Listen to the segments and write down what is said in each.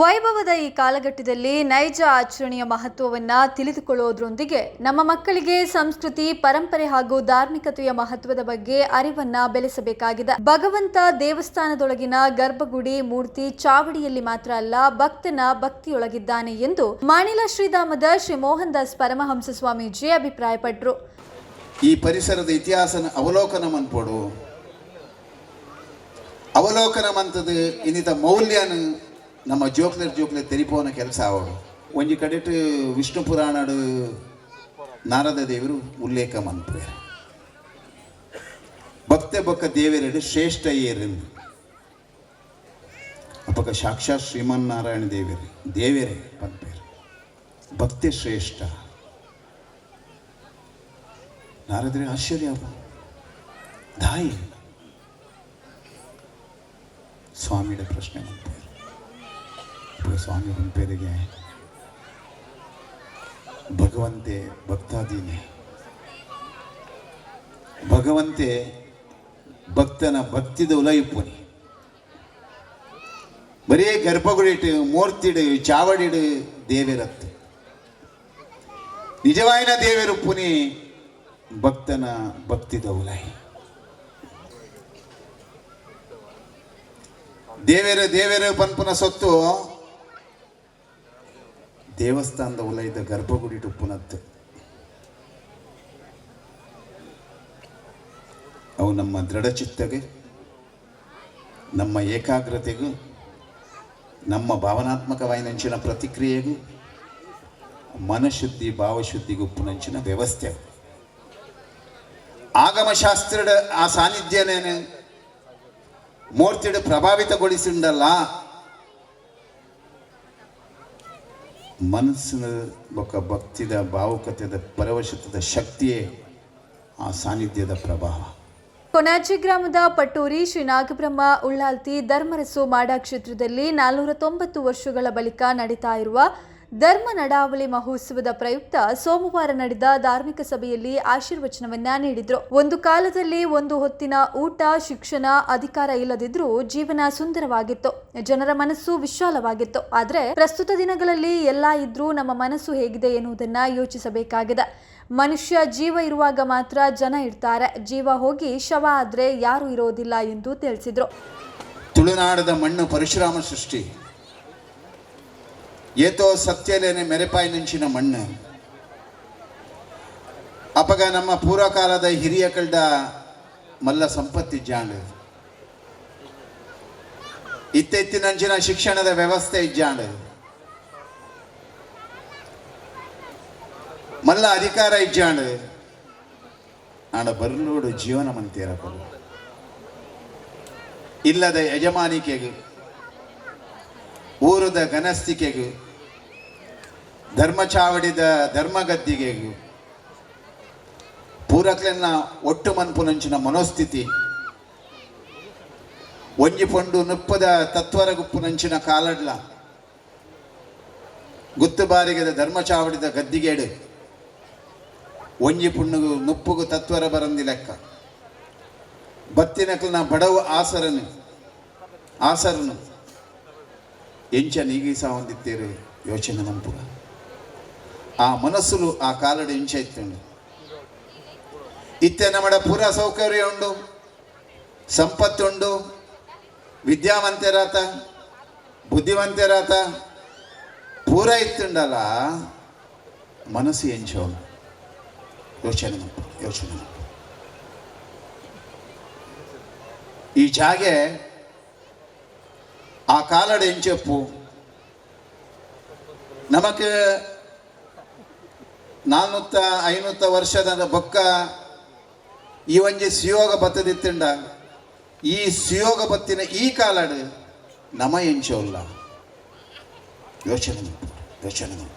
ವೈಭವದ ಈ ಕಾಲಘಟ್ಟದಲ್ಲಿ ನೈಜ ಆಚರಣೆಯ ಮಹತ್ವವನ್ನ ತಿಳಿದುಕೊಳ್ಳೋದ್ರೊಂದಿಗೆ ನಮ್ಮ ಮಕ್ಕಳಿಗೆ ಸಂಸ್ಕೃತಿ, ಪರಂಪರೆ ಹಾಗೂ ಧಾರ್ಮಿಕತೆಯ ಮಹತ್ವದ ಬಗ್ಗೆ ಅರಿವನ್ನ ಬೆಳೆಸಬೇಕಾಗಿದೆ. ಭಗವಂತ ದೇವಸ್ಥಾನದೊಳಗಿನ ಗರ್ಭಗುಡಿ, ಮೂರ್ತಿ ಚಾವಡಿಯಲ್ಲಿ ಮಾತ್ರ ಅಲ್ಲ, ಭಕ್ತನ ಭಕ್ತಿಯೊಳಗಿದ್ದಾನೆ ಎಂದು ಮಾಣಿಲ ಶ್ರೀಧಾಮದ ಶ್ರೀ ಮೋಹನ್ ದಾಸ್ ಪರಮಹಂಸ ಸ್ವಾಮೀಜಿ ಅಭಿಪ್ರಾಯಪಟ್ಟರು ಈ ಪರಿಸರದ ಇತಿಹಾಸನ ಅವಲೋಕನ ಅವಲೋಕನ ಮಂತದ ಇನ್ನಿತ ಮೌಲ್ಯನ ನಮ್ಮ ಜೋಕ್ಲರ್ ಜೋಕ್ಲೆ ತೆರಿಪೋನ ಕೆಲಸ ಅವರು. ಒಂಜಿ ಕಡೆಟ್ ವಿಷ್ಣು ಪುರಾಣಡು ನಾರದ ದೇವರು ಉಲ್ಲೇಖ ಮನ್ಪುವೆ ಭಕ್ತೆ ಬೊಕ್ಕ ದೇವರೆಡು ಶ್ರೇಷ್ಠ ಏರೆಂದು ಅಪಕ ಸಾಕ್ಷಾತ್ ಶ್ರೀಮನ್ನಾರಾಯಣ ದೇವರೇ ದೇವರೇ ಪನ್ಪೇರು ಭಕ್ತಿ ಶ್ರೇಷ್ಠ. ನಾರದ್ರೆ ಆಶ್ಚರ್ಯ ದಾಯಿ. ಸ್ವಾಮಿಯ ಪ್ರಶ್ನೆ ಬಂತು ವೆಂಕಟೇಶ್ವರ ಸ್ವಾಮಿ ಹೊಂಟರಿಗೆ ಭಗವಂತೆ ಭಕ್ತಾದೀನಿ ಭಗವಂತೆ ಭಕ್ತನ ಭಕ್ತಿದ ಉಲಯಿಪ್ಪುನಿ ಬರೀ ಗರ್ಭಗುಡಿಟ್ಟು ಮೂರ್ತಿಡು ಚಾವಡಿಡು ದೇವಿರತ್ತು. ನಿಜವಾಯಿನ ದೇವರು ಭಕ್ತನ ಭಕ್ತಿದ ಉಲೈ. ದೇವೇರ ದೇವೇರ ಪನ್ಪನ ಸೊತ್ತು ದೇವಸ್ಥಾನದ ಉಲೈದ ಗರ್ಭಗುಡಿ ಟುಪ್ಪುನತ್ತು ಅವು ನಮ್ಮ ದೃಢಚಿತ್ತಗೆ, ನಮ್ಮ ಏಕಾಗ್ರತೆಗೂ, ನಮ್ಮ ಭಾವನಾತ್ಮಕವಾಯಿನಂಚಿನ ಪ್ರತಿಕ್ರಿಯೆಗೂ, ಮನಶುದ್ಧಿ ಭಾವಶುದ್ಧಿಗೂ ಉಪ್ಪುನಂಚಿನ ವ್ಯವಸ್ಥೆ ಆಗಮಶಾಸ್ತ್ರದ ಆ ಸಾನ್ನಿಧ್ಯನೇ ಮೂರ್ತಿಡು ಪ್ರಭಾವಿತಗೊಳಿಸಿಂಡಲ್ಲ ಮನಸ್ಸಿನ ಬಕ ಭಕ್ತಿದ, ಭಾವುಕತೆದ, ಪರವಶತದ ಶಕ್ತಿಯೇ ಆ ಸಾನ್ನಿಧ್ಯದ ಪ್ರಭಾವ ಕೊನಾಜಿ ಗ್ರಾಮದ ಪಟ್ಟೂರಿ ಶ್ರೀ ನಾಗಬ್ರಹ್ಮ ಉಳ್ಳಾಲ್ತಿ ಧರ್ಮರಸು ಮಾಡ ಕ್ಷೇತ್ರದಲ್ಲಿ ನಾಲ್ನೂರ ತೊಂಬತ್ತು ವರ್ಷಗಳ ಬಳಿಕ ನಡೀತಾ ಇರುವ ಧರ್ಮ ನಡಾವಳಿ ಮಹೋತ್ಸವದ ಪ್ರಯುಕ್ತ ಸೋಮವಾರ ನಡೆದ ಧಾರ್ಮಿಕ ಸಭೆಯಲ್ಲಿ ಆಶೀರ್ವಚನವನ್ನ ನೀಡಿದ್ರು. ಒಂದು ಕಾಲದಲ್ಲಿ ಒಂದು ಹೊತ್ತಿನ ಊಟ, ಶಿಕ್ಷಣ, ಅಧಿಕಾರ ಇಲ್ಲದಿದ್ರೂ ಜೀವನ ಸುಂದರವಾಗಿತ್ತು. ಜನರ ಮನಸ್ಸು ವಿಶಾಲವಾಗಿತ್ತು. ಆದ್ರೆ ಪ್ರಸ್ತುತ ದಿನಗಳಲ್ಲಿ ಎಲ್ಲಾ ಇದ್ರೂ ನಮ್ಮ ಮನಸ್ಸು ಹೇಗಿದೆ ಎನ್ನುವುದನ್ನ ಯೋಚಿಸಬೇಕಾಗಿದೆ. ಮನುಷ್ಯ ಜೀವ ಇರುವಾಗ ಮಾತ್ರ ಜನ ಇರ್ತಾರೆ. ಜೀವ ಹೋಗಿ ಶವ ಆದ್ರೆ ಯಾರು ಇರೋದಿಲ್ಲ ಎಂದು ತಿಳಿಸಿದ್ರು. ತುಳುನಾಡದ ಮಣ್ಣು ಪರಶುರಾಮ ಸೃಷ್ಟಿ. ಏತೋ ಸತ್ಯಲೇನೆ ಮೆರೆಪಾಯಿ ನಂಚಿನ ಮಣ್ಣು. ಅಪಗ ನಮ್ಮ ಪೂರ್ವಕಾಲದ ಹಿರಿಯ ಕಳ್ದ ಮಲ್ಲ ಸಂಪತ್ತಿ ಜಾಂಡ್ ಇತ್ತೆತ್ತಿನಂಚಿನ ಶಿಕ್ಷಣದ ವ್ಯವಸ್ಥೆ ಇಜ್ಜಾಂಡ್. ಮಲ್ಲ ಅಧಿಕಾರ ಇಜ್ಜಾಂಡ್. ಆಂಡ ಬರ್ಲೋಡು ಜೀವನ ಮಂತೀರ ಕೊಡು. ಇಲ್ಲದ ಯಜಮಾನಿಕೆಗೆ ಊರದ ಚಾವಡಿದ ಧರ್ಮಚಾವಡಿದ ಧರ್ಮಗದ್ದಿಗೆಗೂ, ಪೂರಕ್ಲೆನ್ನ ಒಟ್ಟು ಮನ್ಪುನಂಚಿನ ಮನೋಸ್ಥಿತಿ ಒಂಜಿ ಪೊಂಡು ನುಪ್ಪದ ತತ್ವರ ಗುಪ್ಪುನಂಚಿನ ಕಾಲಡ್ಲ, ಗುತ್ತು ಬಾರಿಗದ ಧರ್ಮಚಾವಡಿದ ಗದ್ದಿಗೇಡು ಒಂಜಿ ಪುಣ್ಣುಗು ನುಪ್ಪುಗು ತತ್ವರ ಬರಂದಿ ಲೆಕ್ಕ. ಬತ್ತಿನಕ್ಲನ ಬಡವು ಆಸರನು ಆಸರನು. ಎಂಚ ನೀಗೀಸ ಹೊಂದಿತ್ತೇರು ಯೋಚನೆ ನಂಪುಗ ಆ ಮನಸ್ಸುಲು ಆ ಕಾಲಡು ಎಂಚ ಇತ್ತುಂಡು ಇತ್ತೆ ನಮ್ಮಡ ಪೂರ ಸೌಕರ್ಯ ಉಂಡು, ಸಂಪತ್ತುಂಡು, ವಿದ್ಯಾವಂತರಾತ, ಬುದ್ಧಿವಂತರಾತ, ಪೂರ ಇತ್ತುಂಡಲ್ಲ, ಮನಸ್ಸು ಎಂಚೋ ಯೋಚನೆ ಯೋಚನೆ ಈ ಜಾಗೆ ಆ ಕಾಲಡ చెప్పు ನಮಕ್ ನಾನ್ನೂತ್ತ ಐನೂತ್ತ ವರ್ಷದ ಬೊಕ್ಕ ಈ ಒಂಜಿ ಸುಯೋಗ ಬತ್ತದಿತ್ತಿಂಡ ಈ ಸುಯೋಗ ಬತ್ತಿನ ಈ ಕಾಲಡು ನಮ ಎಂಚೋಲ್ಲ ಯೋಚನೆ ಯೋಚನೆ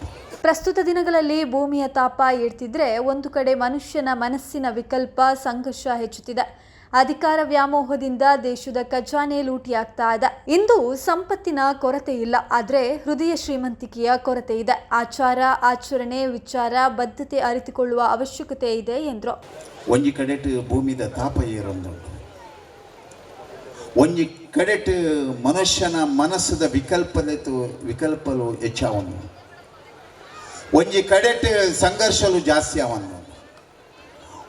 ಪ್ರಸ್ತುತ ದಿನಗಳಲ್ಲಿ ಭೂಮಿಯ ತಾಪ ಏರ್ತಿದ್ರೆ ಒಂದು ಕಡೆ ಮನುಷ್ಯನ ಮನಸ್ಸಿನ ವಿಕಲ್ಪ, ಸಂಘರ್ಷ ಹೆಚ್ಚುತ್ತಿದೆ. ಅಧಿಕಾರ ವ್ಯಾಮೋಹದಿಂದ ದೇಶದ ಖಜಾನೆ ಲೂಟಿಯಾಗ್ತಾ ಇದೆ. ಇಂದು ಸಂಪತ್ತಿನ ಕೊರತೆ ಇಲ್ಲ, ಆದರೆ ಹೃದಯ ಶ್ರೀಮಂತಿಕೆಯ ಕೊರತೆ ಇದೆ. ಆಚಾರ, ಆಚರಣೆ, ವಿಚಾರ, ಬದ್ಧತೆ ಅರಿತುಕೊಳ್ಳುವ ಅವಶ್ಯಕತೆ ಇದೆ ಎಂದರು. ಒಂಜಿ ಕಡೆಟ್ ಭೂಮಿದ ತಾಪ ಏರೊಂದುಂಡು ಒಂಜಿ ಕಡೆಟ್ ಮನುಷ್ಯನ ಮನಸ್ಸದ ವಿಕಲ್ಪದ ವಿಕಲ್ಪಲು ಹೆಚ್ಚಾವನು ಒಂಜಿ ಕಡೆಟ್ ಸಂಘರ್ಷಲು ಜಾಸ್ತಿ ಅವನು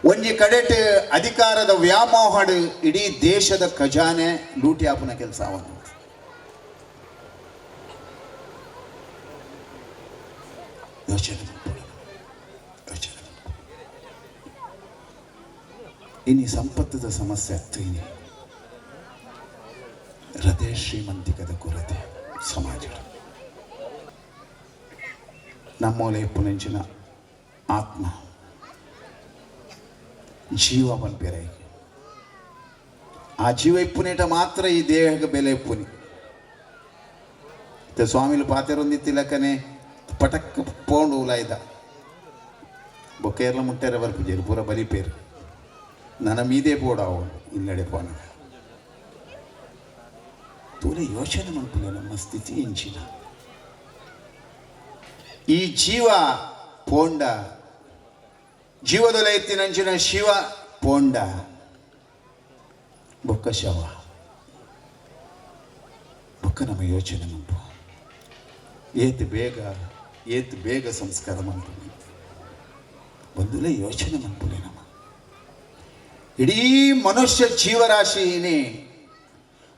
ಒಂಜಿ ಕಡೆಟ್ ಅಧಿಕಾರದ ವ್ಯಾಮೋಹಡ್ ಇಡೀ ದೇಶದ ಖಜಾನೆ ಲೂಟಿ ಆಪುನ ಕೆಲಸ ಅವನು ಮಾಡ್ಕೊಳ್ಳಿ. ಇನ್ನು ಸಂಪತ್ತದ ಸಮಸ್ಯೆ ಅತ್ತೀನಿ ಇನಿ. ಹೃದಯ ಶ್ರೀಮಂತಿಕದ ಕೊರತೆ ಸಮಾಜ ನಮ್ಮೋಲೆ ಪುನಂಚಿನ ಆತ್ಮ. ಜೀವ ಪನ್ಪೆರೆ ಆ ಜೀವ ಇಪ್ಪುನೇಟ ಮಾತ್ರ ಈ ದೇಹಕ್ಕೆ ಬೆಲೆ ಇಪ್ಪುನಿ ಮತ್ತೆ ಸ್ವಾಮಿಲು ಪಾತೆರೊಂದಿತ್ತಿಲಕ್ಕನೆ ಪಟಕ್ ಪೋಂಡು ಉಲಾಯ್ದ ಬೊಕ್ಕೇರ್ಲ ಮುಟ್ಟೆರ ಬರ್ಪುಜೇರು ಪೂರ ಬಲಿಪೇರು ನನ್ನ ಮೀದೇ ಪೋಡ ಅವನು ಇಲ್ಲಡೆ ಪೋನ ತೂಲೆ ಯೋಚನೆ ಮಾಡ್ಕೊಳ್ಳಿ ನಮ್ಮ ಸ್ಥಿತಿ ಎಂಚಿನ ಈ ಜೀವ ಪೋಂಡ ಜೀವದೊಲೆ ಎತ್ತಿನಂಚಿನ ಶಿವ ಪೋಂಡ. ಬೊಕ್ಕ ಶವ. ಬೊಕ್ಕ ನಮ್ಮ ಯೋಚನೆ ಮಂಪ ಏತ್ ಬೇಗ ಏತ್ ಬೇಗ ಸಂಸ್ಕಾರ ಮಂಪುಣಿ ಬಂದುಲೆ ಯೋಚನೆ ಮಂಪುಣಿ ನಮ್ಮ. ಇಡೀ ಮನುಷ್ಯ ಜೀವರಾಶಿ ಇನಿ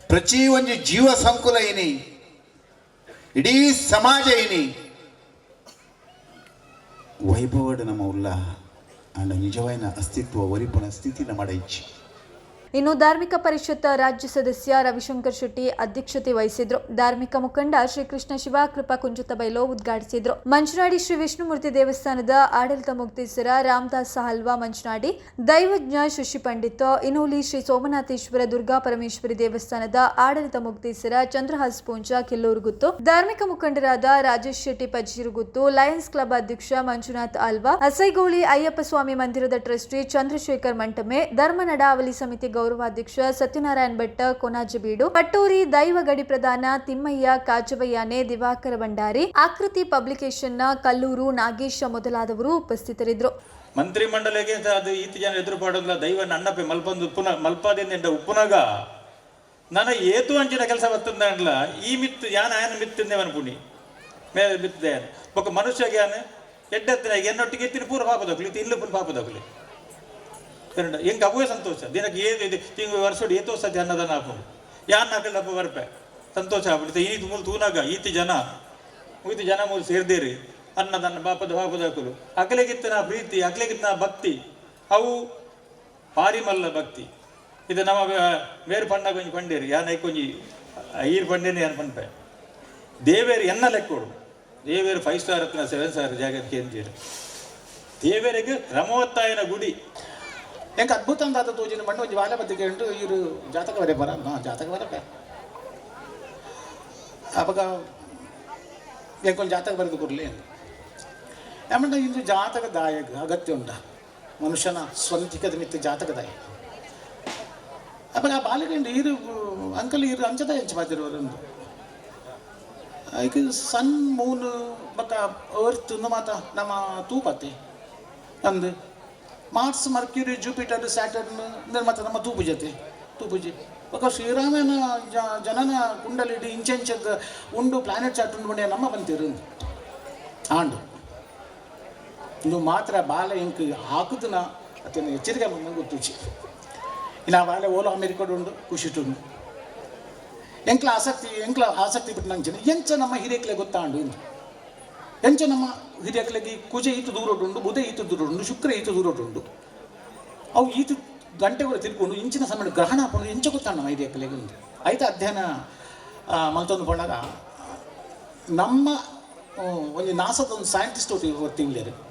ಪ್ರತಿ ಒಂದು ಜೀವ ಸಂಕುಲ ಇನಿ ಇಡೀ ಸಮಾಜ ಇನಿ ವೈಭವದ ನಮ್ಮ ಉಲ್ಲ ಅಂಡ ನಿಜವಾಯಿನ ಅಸ್ತಿತ್ವ ಒರಿಪಣ ಸ್ಥಿತಿ ನಮ್ಮ ಇಚ್ಛೆ ಇನ್ನು ಧಾರ್ಮಿಕ ಪರಿಷತ್ ರಾಜ್ಯ ಸದಸ್ಯ ರವಿಶಂಕರ್ ಶೆಟ್ಟಿ ಅಧ್ಯಕ್ಷತೆ ವಹಿಸಿದ್ರು. ಧಾರ್ಮಿಕ ಮುಖಂಡ ಶ್ರೀಕೃಷ್ಣ ಶಿವಾಕೃಪಾ ಕುಂಜುತ ಬೈಲೋ ಉದ್ಘಾಟಿಸಿದ್ರು. ಮಂಚನಾಡಿ ಶ್ರೀ ವಿಷ್ಣುಮೂರ್ತಿ ದೇವಸ್ಥಾನದ ಆಡಳಿತ ಮುಕ್ತೇಶ್ವರ ರಾಮದಾಸ್ ಹಲ್ವಾ ಮಂಚನಾಡಿ ದೈವಜ್ಞ ಶಶಿ ಪಂಡಿತ್ ಇನೋಲಿ ಶ್ರೀ ಸೋಮನಾಥೇಶ್ವರ ದುರ್ಗಾ ಪರಮೇಶ್ವರಿ ದೇವಸ್ಥಾನದ ಆಡಳಿತ ಮುಕ್ತೇಶ್ವರ ಚಂದ್ರಹಾಸ್ ಪೂಂಜ ಕಿಲ್ಲೂರುಗುತ್ತು ಧಾರ್ಮಿಕ ಮುಖಂಡರಾದ ರಾಜೇಶ್ ಶೆಟ್ಟಿ ಪಜ್ಜಿರುಗುತ್ತು ಲಯನ್ಸ್ ಕ್ಲಬ್ ಅಧ್ಯಕ್ಷ ಮಂಜುನಾಥ್ ಆಲ್ವಾ ಅಸೈಗೋಳಿ ಅಯ್ಯಪ್ಪ ಸ್ವಾಮಿ ಮಂದಿರದ ಟ್ರಸ್ಟಿ ಚಂದ್ರಶೇಖರ್ ಮಂಟಮೆ, ಧರ್ಮ ನಡಾವಳಿ ಸಮಿತಿ ಗೌರವಾಧ್ಯಕ್ಷ ಸತ್ಯನಾರಾಯಣ ಭಟ್ಟ ಕೊನಾಜಬೀಡು ಪಟ್ಟೂರಿ ದೈವ ಗಡಿ ಪ್ರಧಾನ ತಿಮ್ಮಯ್ಯ, ಕಾಜವಯ್ಯನೆ, ದಿವಾಕರ ಭಂಡಾರಿ, ಆಕೃತಿ ಪಬ್ಲಿಕೇಶನ್ನ ಕಲ್ಲೂರು ನಾಗೇಶ ಮೊದಲಾದವರು ಉಪಸ್ಥಿತರಿದ್ದರು. ಮಂತ್ರಿ ಮಂಡಲಿಗೆ ಅದು ಈತ ಜನ ಎದುರು ಪಾಡೋದಿಲ್ಲ ದೈವ ನನ್ನಪ್ಪೆ ಮಲ್ಪಂದು ಉಪ್ಪುನ ಮಲ್ಪಾದಿಂದ ಉಪ್ಪುನಾಗ ನನ್ನ ಏತು ಅಂಚಿನ ಕೆಲಸ ಬರ್ತಂದಲ್ಲ ಈ ಮಿತ್ತು ಯಾನ ಆಯನ ಮಿತ್ತಿಂದೆ ಅನ್ಪುಣಿ ಮೇಲೆ ಮಿತ್ತಿದೆ ಒಬ್ಬ ಮನುಷ್ಯಗೆ ಯಾನ ಎಡ್ಡೆತ್ತಿನ ಎನ್ನೊಟ್ಟಿಗೆ ಎತ್ತಿನ ಪೂರ ಪಾಪದೋಗ್ಲಿ ಇಲ್ಲು ಪೂರ ಪಾಪದೋಗ್ಲಿ ಕನ್ನಡ ಅವುವೇ ಸಂತೋಷ? ದಿನಕ್ಕೆ ಏದು ತಿಂಗಳು ವರ್ಷೋಡಿ ಏತೋ ಸತಿ ಅನ್ನದಾನ ಹಾಕೊಂಡು ಯಾನ್ ಹಾಕಲ್ಲಪ್ಪ ಬರ್ಪೆ? ಸಂತೋಷ ಆಗ್ಬಿಡುತ್ತೆ. ಈತ ಮೂಲ ತೂನಾಗ ಈತಿ ಜನ. ಈತಿ ಜನ ಮೂಲ ಸೇರ್ದೇರಿ. ಅನ್ನದನ್ನ ಬಾಪದ ಬಾಪದ ಹಾಕಲು ಅಕಲೆಗಿತ್ತನ ಪ್ರೀತಿ ಅಕಲೆಗಿತ್ತನ ಭಕ್ತಿ. ಅವು ಪಾರಿಮಲ್ಲ ಭಕ್ತಿ. ಇದು ನಮ್ಮ ಮೇರು ಪಂಡ ಕೊಂಚ ಪಂಡೇರಿ. ಯಾನ ಕೊಂಚ ಐರ್ ಪಂಡೇನೆ ಯಾನ್ ಪಂಪೆ ದೇವೇರು ಎನ್ನ ಲೆಕ್ಕೋಡು ದೇವೇರು ಫೈವ್ ಸ್ಟಾರ್ ಹತ್ರ ಸೆವೆನ್ ಸ್ಟಾರ್ ಜಾಗಕ್ಕೆ ಎಂಜೀರು ದೇವೇರಿಗೆ ರಮವತ್ತಾಯನ ಗುಡಿ. ಎಂಕ ಅದ್ಭುತ ಅಂದಾದ ತೋಜಿನ ಮಣ್ಣು ಒಂಜಿ ವಾಲೆ ಬತ್ತಿಗೆ ಉಂಟು, ಇವರು ಜಾತಕ ಬರೆ? ಬರ ನಾ ಜಾತಕ ಬರ. ಅವಾಗ ಎಂಕೊಂದು ಜಾತಕ ಬರೆದು ಕೊಡಲಿ ಏಮಂಟ ಇಂದು ಜಾತಕ ದಾಯಕ, ಅಗತ್ಯ ಉಂಟ. ಮನುಷ್ಯನ ಸ್ವಂತಿಕದ ಮಿತ್ತ ಜಾತಕ ದಾಯಕ. ಅವಾಗ ಆ ಬಾಲಕಂಡು ಇರು, ಅಂಕಲ್ ಇರು ಅಂಚದ ಹೆಂಚು ಮಾತಿರುವರೊಂದು ಈಗ ಸನ್, ಮೂನ್, ಬಕ್ಕ ಅರ್ತ್ ಮಾತ ನಮ್ಮ ತೂಪತ್ತೆ. ಅಂದು ಮಾರ್ಸ್ ಮರ್ಕ್ಯೂರಿ ಜೂಪಿಟರ್ ಸ್ಯಾಟರ್ನ್ ಮತ್ತೆ ನಮ್ಮ ತೂಪು ಜೊತೆ ತೂಪುಜಿ ఒక ಶ್ರೀರಾಮನ ಜನನ ಕುಂಡಲಿಡಿ ಇಂಚೆಂಚಗ್ ಉಂಡು ಪ್ಲಾನೆಟ್ ಚಾರ್ಟ್ ಉಂಡು ಉಂಡೆ ನಮ್ಮ ಬಂತಿರು. ಆಂಡು ಇದು ಮಾತ್ರ ಬಾಲ ಇಂಕ್ ಹಾಕುದನ ಅತನ ಎಚ್ಚರಿಕೆ ಮಂಗ ಗೊತ್ತುಚಿ ಇನ್ನು ಬಾಲೆ ಓಲೋ ಅಮೆರಿಕಡ್ ಉಂಡು ಖುಷಿಟುಂಡು ಎಂಕ್ಲ ಆಸಕ್ತಿ ಎಂಕ್ಲ ಆಸಕ್ತಿ ಬಿಟ್ಟು ನಂಚನೆ ಎಂಚ ನಮ್ಮ ಹಿರಿಯಕ್ಲೆ ಗೊತ್ತಾಂಡು ಎಂಚ ನಮ್ಮ ಹಿರಿಯಕ್ಲೆಗೆ ಕುಜ ಈತು ದೂರೋಟುಂಡು ಬುಧ ಈತು ದೂರೋಟುಂಡು ಶುಕ್ರ ಈತು ದೂರೋಟುಂಡು ಅವು ಈತು ಗಂಟೆ ಕೂಡ ತಿರ್ಕೊಂಡು ಇಂಚಿನ ಸಮಯ ಗ್ರಹಣ ಹಾಕೊಂಡು ಇಂಚ ಗೊತ್ತಾಣ ಹಿರಿಯಕ್ಲಗಿ ಉಂಟು ಐತ ಅಧ್ಯಯನ ಮಲ್ತೊಂದು ಕೊಂಡಾಗ ನಮ್ಮ ಒಂದು ನಾಸದ ಒಂದು ಸೈಂಟಿಸ್ಟ್ ತಿಂಗ್ಲೇರು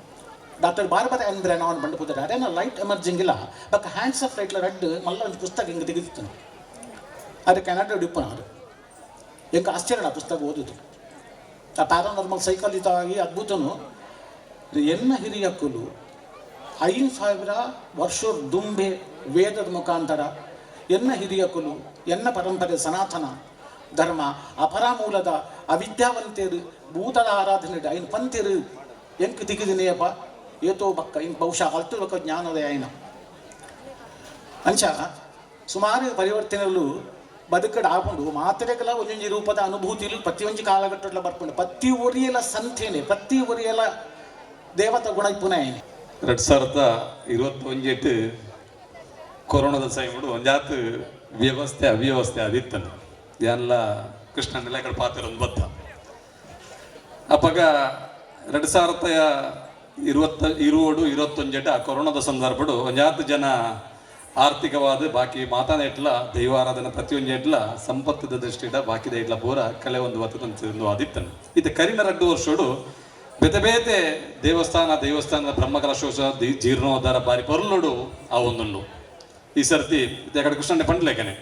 ಡಾಕ್ಟರ್ ಬಾರಬಾರ ಅಂದ್ರೆ ನಾವು ಬಂಡು ಕೂತಾರೆ ಅದೇನ ಲೈಟ್ ಎಮರ್ಜಿಂಗ್ ಇಲ್ಲ. ಬಟ್ ಹ್ಯಾಂಡ್ಸ್ ಆಫ್ ಲೈಟ್ಲ ರೆಡ್ ಮಲ್ಲ ಒಂದು ಪುಸ್ತಕ ಹಿಂಗೆ ತೆಗೆದಿತ್ತು. ಅದು ಕೆನಡ ಡಿಪ್ಪನ ಅವರು. ಎಂಕ ಆಶ್ಚರ್ಯ ಪುಸ್ತಕ ಓದುದು. ಪ್ಯಾರಾನಾರ್ಮಲ್ ಸೈಕಾಲಜಿತಾಗಿ ಅದ್ಭುತನು. ಎನ್ನ ಕುಲು ಐದು ಸಾವಿರ ವರ್ಷ ದುಂಬೆ ವೇದದ ಮುಖಾಂತರ ಎನ್ನ ಹಿರಿಯಕ್ಕಲು ಎನ್ನ ಪರಂಪರೆ ಸನಾತನ ಧರ್ಮ, ಅಪರಾಮೂಲದ ಅವಿದ್ಯಾವಂತೇರು ಭೂತದ ಆರಾಧನೆ ಐನ್ ಪಂತಿರು ಎಂಕ್ ದಿಗಿದಿನೆಯಪ್ಪ ಏತೋ ಬಕ್ಕ, ಇಂಕ್ ಬಹುಶಃ ಅಲ್ತಿರ್ಬೇಕ ಜ್ಞಾನದ ಆಯ್ನ. ಅಂಚ ಸುಮಾರು ಪರಿವರ್ತನೆಗಳು బతుకడు ఆపండు మాత్రకల ಒಂದೊಂದು ರೂಪದ అనుభూతులు ప్రతి ఒంజి కాలగట్టలో బర్పండు ప్రతి ఒరియల సంతేనే ప్రతి ದೇವತ ಗುಣ ಪುನಾಯಿನಿ ಎರಡು ಸಾವಿರದ ಇರುವತ್ತೊಂಜೆಟ್ಟು ಕೊರೋನಾದ ಸೈಮಡು ಒಂಜಾತು ವ್ಯವಸ್ಥೆ, ಅವ್ಯವಸ್ಥೆ ಅದಿತ್ತನು ಎಲ್ಲ ಕೃಷ್ಣನೆಲ್ಲ ಕಡೆ ಒಂದು ಬತ್ತ ಅಪಾಗ ಎರಡು ಸಾವಿರದ ಇರುವತ್ತ ಇರುವಡು ಇರುವತ್ತೊಂಜೆಟ ಆ ಕೊರೋನಾದ ಸಂದರ್ಭಡು ಒಂಜಾತು ಜನ ಆರ್ಥಿಕವಾದ ಬಾಕಿ ಮಾತಾನ ಇಟ್ಲ, ದೈವಾರಾಧನೆ ಪ್ರತಿಯೊಂದು ಇಟ್ಲ, ಸಂಪತ್ತದ ದೃಷ್ಟಿಡ ಬಾಕಿದ ಇಡ್ಲ ಬೋರ ಕಲೆ ಒಂದು ವತತಂತಿಂದು ಆದಿತ್ತನು ಇತ ಕರಿನ ರಡ್ಡು ವರ್ಷೋಡು ಬೆತಬೇತೆ ದೇವಸ್ಥಾನ, ದೇವಸ್ಥಾನದ ಬ್ರಹ್ಮಕಲಶೋತ್ಸವ ಜೀರ್ಣೋದ್ಧಾರ ಬಾರಿ ಪೊರ್ಲುಡು ಆ ಒಂದು ಈ ಸರ್ತಿ ಎక్కడ ಕೃಷ್ಣ ಪಂಡ್ಲೇಕನೆ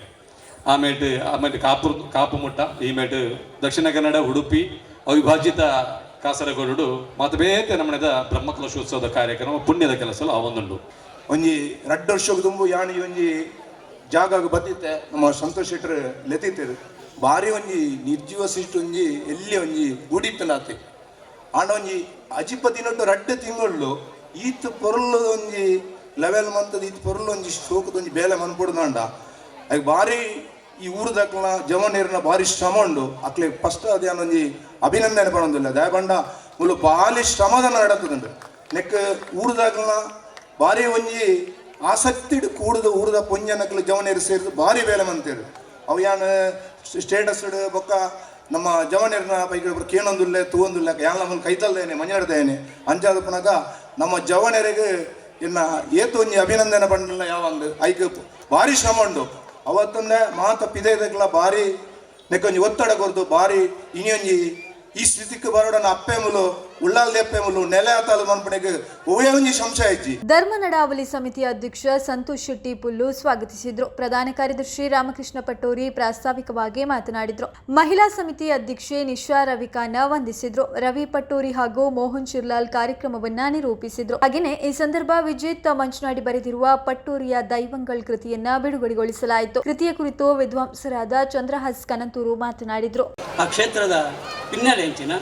ಆಮೇಲೆ ಆಮೇಲೆ ಕಾಪು ಕಾಪು ಮುಟ್ಟ, ಈ ಮೇಟ್ ದಕ್ಷಿಣ ಕನ್ನಡ, ಉಡುಪಿ, ಅವಿಭಾಜಿತ ಕಾಸರಗೋಡು ಮಾತಬೇತೆ ನಮ್ಮದ ಬ್ರಹ್ಮಕಲಶೋತ್ಸವದ ಕಾರ್ಯಕ್ರಮ, ಪುಣ್ಯದ ಕೆಲಸ ಆ ಒಂದುಂಡು ಒಂಜಿ ರಡ್ಡು ವರ್ಷಕ್ಕೆ ತುಂಬು ಯಾಣಿ ಒಂಜಿ ಜಾಗ ಬತ್ತಿತ್ತೆ, ನಮ್ಮ ಸಂತೋಷ್ ಶೆಟ್ಟರ್ ಲೆತಿತ್ತೇರು ಬಾರಿ ಒಂಜಿ ನಿರ್ಜೀವ ಸಿಷ್ಟು ಒಂಜಿ, ಎಲ್ಲಿ ಒಂಜಿ ಗೂಡಿತ್ತನಾತೆ ಆಂಡ ಒಂಜಿ ಅಜಿಪತಿನೊಟ್ಟು ರಡ್ಡ ತಿಂಗಳು ಈತ್ ಪೊರಲು ಒಂಜಿ ಲೆವೆಲ್ ಮಂತದ, ಈತ ಪೊರಲು ಒಂಜಿ ಶೋಕದ ಒಂಜಿ ಬೇಲೆ ಮನ್ಪೊಡುದಾಂಡ ಅದಕ್ಕೆ ಬಾರಿ ಈ ಊರದಕ್ಲ ಜವನೇರಿನ ಭಾರಿ ಶ್ರಮ ಉಂಡು. ಅಕ್ಲೆ ಫಸ್ಟ್ ಅದೇ ಒಂಜಿ ಅಭಿನಂದನೆ ಪಡೊಂದಿಲ್ಲ. ದಯಬಂಡ ಮುಳು ಭಾರಿ ಶ್ರಮದನ ನಡತದುಂಡು ನೆಕ್ ಊರದಾಗ್ಲ ಬಾರಿ ಒಂಜಿ ಆಸಕ್ತಿ ಕೂಡದ ಊರದ ಪೊಂಜನಕ್ಲು ಜವನೇರು ಸೇರಿದು ಬಾರಿ ಬೇಲೆ ಮಂತೇರು ಅವು ಯಾನು ಸ್ಟೇಟಸ್ ಬೊಕ್ಕ ನಮ್ಮ ಜವನೇರಿನ ಒಬ್ಬರು ಕೇಳೊಂದುಲ್ಲೆ, ತೂವೊಂದುಲ್ಲೆ, ಯಾನ್ ನಮ್ಮನ್ನು ಕೈತಲ್ದೇನೆ ಮಂಜಾಡ್ದೇನೆ ಅಂಜಾದ ಪುನಗ ನಮ್ಮ ಜವನೇರಿಗೆ ಇನ್ನ ಏತು ಒಂಜಿ ಅಭಿನಂದನೆ ಬಂದಿಲ್ಲ ಯಾವಂದು? ಐಕ ಭಾರಿ ಶ್ರಮ ಉಂಡು. ಅವತ್ತಂದೆ ಮಾತ ಪಿದೇದಕ್ಲ ಭಾರಿ ನೆಕ್ಕೊಂಜಿ ಒತ್ತಡ ಕೊರ್ದು, ಭಾರಿ ಇನಿಯೊಂಜಿ ಈ ಸ್ಥಿತಿಗೆ ಬರೋಡ ಅಪ್ಪೆ ಮುಲು ಉಳ್ಳಾಲ್ದೆ ಅಪ್ಪೆ ಮುಲು ನೆಲೆ ಆತಾಲು ಮನ್ಪಣೆಗೆ ಒವ್ವೇ ಒಂಜಿ ಸಂಶಯ ಇಜ್ಜಿ ಧರ್ಮ ನಡಾವಳಿ ಸಮಿತಿ ಅಧ್ಯಕ್ಷ ಸಂತೋಷ್ ಶೆಟ್ಟಿ ಪುಲ್ಲು ಸ್ವಾಗತಿಸಿದ್ರು. ಪ್ರಧಾನ ಕಾರ್ಯದರ್ಶಿ ರಾಮಕೃಷ್ಣ ಪಟ್ಟೋರಿ ಪ್ರಾಸ್ತಾವಿಕವಾಗಿ ಮಾತನಾಡಿದ್ರು. ಮಹಿಳಾ ಸಮಿತಿ ಅಧ್ಯಕ್ಷೆ ನಿಶಾ ರವಿಕಾನ ವಂದಿಸಿದ್ರು. ರವಿ ಪಟ್ಟೋರಿ ಹಾಗೂ ಮೋಹನ್ ಶಿರ್ಲಾಲ್ ಕಾರ್ಯಕ್ರಮವನ್ನ ನಿರೂಪಿಸಿದ್ರು. ಹಾಗೆಯೇ ಈ ಸಂದರ್ಭ ವಿಜೇತ್ ಮಂಚನಾಡಿ ಬರೆದಿರುವ ಪಟ್ಟೂರಿಯ ದೈವಂಗಳ್ ಕೃತಿಯನ್ನ ಬಿಡುಗಡೆಗೊಳಿಸಲಾಯಿತು. ಕೃತಿಯ ಕುರಿತು ವಿದ್ವಾಂಸರಾದ ಚಂದ್ರಹಾಸ್ ಕನಂತೂರು ಮಾತನಾಡಿದ್ರು. ಆ ಕ್ಷೇತ್ರದ ಹಿನ್ನೆಲೆ ಹೆಂಚಿನ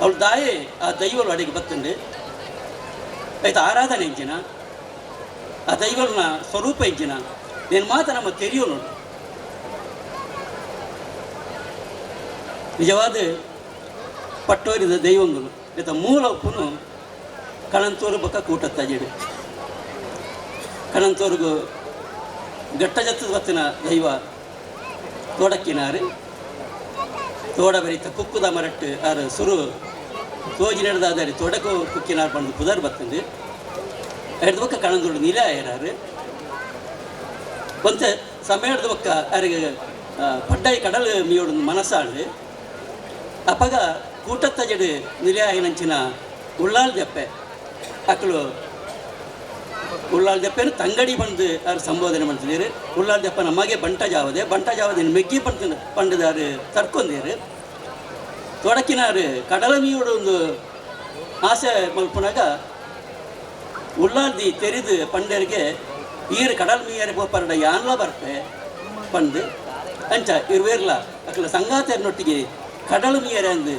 ಅವಳು ದಾಯೆ ಆ ದೈವಲು ಅಡಿಗೆ ಬತ್ತಂಡೆ ಆಯ್ತು, ಆರಾಧನೆ ಇಂಜಿನ ಆ ದೈವಲ್ನ ಸ್ವರೂಪ ಇಂಚಿನ ಮಾತ್ರ ನಮ್ಮ ತೆರೆಯೋನು ನಿಜವಾದ ಪಟ್ಟೋರಿದ ದೈವಂಗಳು. ಆಯ್ತ, ಮೂಲ ಉಪ್ಪುನು ಕಣಂತೋರು ಬಕ್ಕ ಕೂಟತ್ತ ಜಡಿ ಕಣಂತೋರಿಗೂ ಗಟ್ಟ ಜತ್ತದ ಬತ್ತಿನ ದೈವ ತೋಡಕ್ಕಿನಾರಿ. ತೋಡ ಬರೀತ ಕುಕ್ಕುದ ಮರಟ್ಟು, ಆರು ಸುರು ತೋಜಿ ನಡೆದಾದರೆ ತೊಡಕು ಕುಕ್ಕಿನಾರ್ ಬಂದು ಪುದರ್ ಬತ್ತಂದು ಹಿಡ್ದು ಬಕ್ಕ ಕಣಂದೋಡು ನೀಲ ಆಯರಾರು ಕೊಂತ ಸಮಯದ ಬಕ್ಕ ಅರಿಗೆ ಪಡ್ಡಾಯಿ ಕಡಲು ಮೀಯೋಡು ಮನಸ್ಸಾಳು ಅಪಗ ಕೂಟತ್ತ ಜಡು ನಿಲಿಯಾಯಿನಂಚಿನ ಉಳ್ಳಾಳ್ ದೆಪ್ಪೆ ಅಕ್ಕಳು ಉಳ್ಳಾಳ್ ದೆಪ್ಪೆನು ತಂಗಡಿ ಬಂದು ಅವ್ರು ಸಂಬೋಧನೆ ಮಾಡ್ತಿದ್ದೀರಿ ಉಳ್ಳಾಳ್ ದೆಪ್ಪ ನಮಗೆ ಬಂಟ ಜಾವದೆ ಬಂಟ ಜಾವದೆ ಮೆಗ್ಗಿ ಪಂಡ ಪಂಡದಾರು ತರ್ಕೊಂಡೀರು ತೊಡಕಿನಾರು ಮೀಯೋಡು ಒಂದು ಆಸೆ ಮಲ್ಪನಾಗ ಉಳ್ಳಾದಿ ತೆರೆದು ಪಂಡರಿಗೆ ಈರು ಕಡಲ್ ಮೀಯರೆ ಪರಡ ಯಾನ್ಲ ಬರ್ತೆ ಪಂದು. ಅಂಚ ಇರುವೇರ್ಲ ಅಕ್ಕಲ ಸಂಗಾತಿಯರನೊಟ್ಟಿಗೆ ಕಡಲ ಮೀಯರೆ ಅಂದು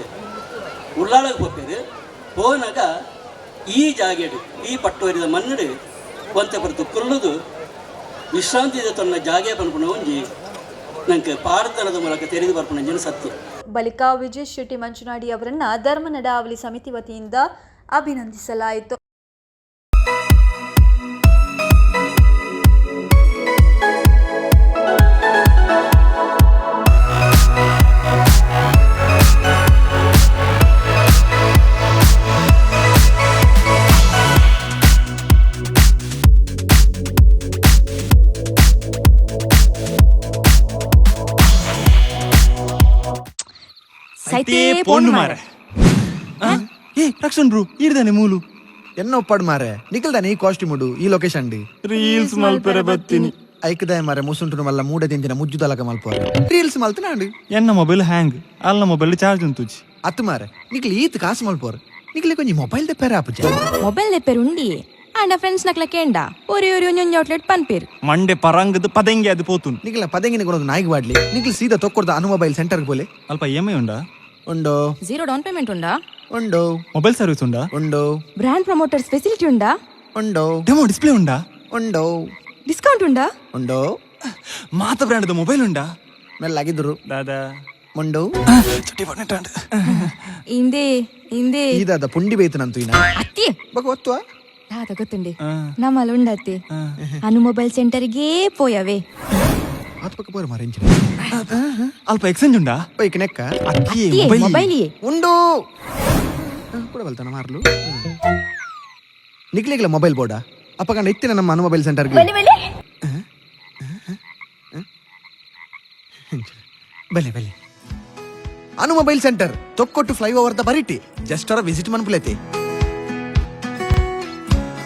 ಉಳ್ಳಾಳಗೆ ಹೋಗ್ತೇರು ಹೋನಾಗ ಈ ಜಾಗೆಡು, ಈ ಪಟ್ಟುವರಿದ ಮನ್ನಡು ಒಂತೆ ಬರ್ತು ಕುಲ್ಲುದು ವಿಶ್ರಾಂತಿದ ತನ್ನ ಜಾಗೆ ಪನ್ಪುಣ ಒಂಜಿ ನಂಗೆ ಪಾರತನದ ಮೂಲಕ ತೆರೆದು ಬರ್ಪುಣ ಸತ್ಯ. ಬಳಿಕ ವಿಜಯ್ ಶೆಟ್ಟಿ ಮಂಚನಾಡಿ ಅವರನ್ನು ಧರ್ಮ ನಡಾವಳಿ ಸಮಿತಿ ವತಿಯಿಂದ ಅಭಿನಂದಿಸಲಾಯಿತು. ಸೈತೆ ಪೋಂಡು ಮಾರೆ. ఏ రక్షణ్ బ్రో ఈడదానే ಮೂಲು. ఎన్నో ఒప్పాడు మారే నిఖిల్దాని ఈ కాస్ట్యూముడు ಈ ಲೊಕೇಶನ್ డి ರೀಲ್ಸ್ ಮಲ್ಪೆರೆ ಬತ್ತೀನಿ ಐಕದಾಯ ಮಾರೆ ಮುಸುಂಟು ಮಲ್ಲ ಮೂಡೆ ದಿಂಜಿನ ಮುಜ್ಜುದಲಕ ಮಲ್ಪಾರೆ ರೀಲ್ಸ್ ಮಲ್ತನಾಂಡು ಎನ್ನ ಮೊಬೈಲ್ ಹ್ಯಾಂಗ್ ಅಲ್ಲ ಮೊಬೈಲ್ ಚಾರ್ಜ್ ಉಂತುಜಿ ಅತ್ತು ಮಾರೆ. ನಿಖಿಲ್ ಈತ್ ಕಾಸ್ ಮಲ್ಪೋರು ನಿಖಿಲ್ కొంచెం ಮೊಬೈಲ್ తెప్పారు ఆపుజ ಮೊಬೈಲ್ ಲೆಪ್ಪೇರು ಉಂಡಿ ಆಂಡ ಫ್ರೆಂಡ್ಸ್ ನಕ್ಲ ಕೇಂಡ. ಒರಿ ಒರಿ ಒಂಜೊಂಜಿ ಔಟ್ಲೆಟ್ ಪನ್ಪೇರು. ಮಂಡೆ ಪರಂಗದ ಪದಂಗೆ ಅದು పోతుంది ನಿಖಿಲ್ ಪದಂಗಿನ ಕೊಡೋದು ನಾಯಿಗೆ ಬಾಡ್ಲಿ ನಿಖಿಲ್ ಸೀದಾ ತೊಕ್ಕೊಡ್ದ ಅನು ಮೊಬೈಲ್ ಸೆಂಟರ್ ಬೋಲೆ ಅಲ್ಪ ಏಮೈ ಉಂಡಾ? ಉಂಡೋ జీరో డౌన్ పేమెంట్ ఉందా undo mobile service ಉಂಡಾ undo brand promoters facility ఉందా undo demo display ಉಂಡಾ undo discount ఉందా ಉಂಡೋ ಮಾತ ಬ್ರ್ಯಾಂಡ್ದ ಮೊಬೈಲ್ ಉಂಡಾ ಮೆಲ್ಲಾಗಿದ್ರು ದಾದಾ ಮುಂಡು ಚುಟ್ಟಿ ಪನ್ನೆಟ್ಟಾಂಡ್ ಇಂದೇ ಇಂದೇ ಈದಾದ ಪುಂಡಿ ಬೇಯ್ತನಂತು ಇನ್ನ ಅತ್ತಿ ಭಗವತ್ವ ದಾದ ಗೊತ್ತುಂಡೆ ನಮ್ಮಲ್ಲಿ ಉಂಡತ್ತಿ ಅನು ಮೊಬೈಲ್ ಸೆಂಟರ್ಗೆ ಪೋಯವೆ ಆತ ಪಕ್ಕ ಪೋರ ಮಾರೆಂಚ ಅಲ್ಪ ಎಕ್ಸ್ಚೇಂಜ್ ಉಂಡಾ ಬೈಕ್ ನೆಕ್ಕ ಅಕ್ಕಿ ಅತ್ತಿ ಮೊಬೈಲ್ ಮೊಬೈಲಿಯೇ ಉಂಡು ಕೂಡ ಬಲ್ತಾನ ಮಾರ್ಲು ನಿಕ್ಲಿಗ್ಲ ಮೊಬೈಲ್ ಬೋರ್ಡ ಅಪ್ಪ ಕಂಡ ಇತ್ತಿನ ನಮ್ಮ ಅನು ಮೊಬೈಲ್ ಸೆಂಟರ್ಗೆ ಬಲೆ ಬಲೆ ಅನು ಮೊಬೈಲ್ ಸೆಂಟರ್ ತೊಕ್ಕೊಟ್ಟು ಫ್ಲೈ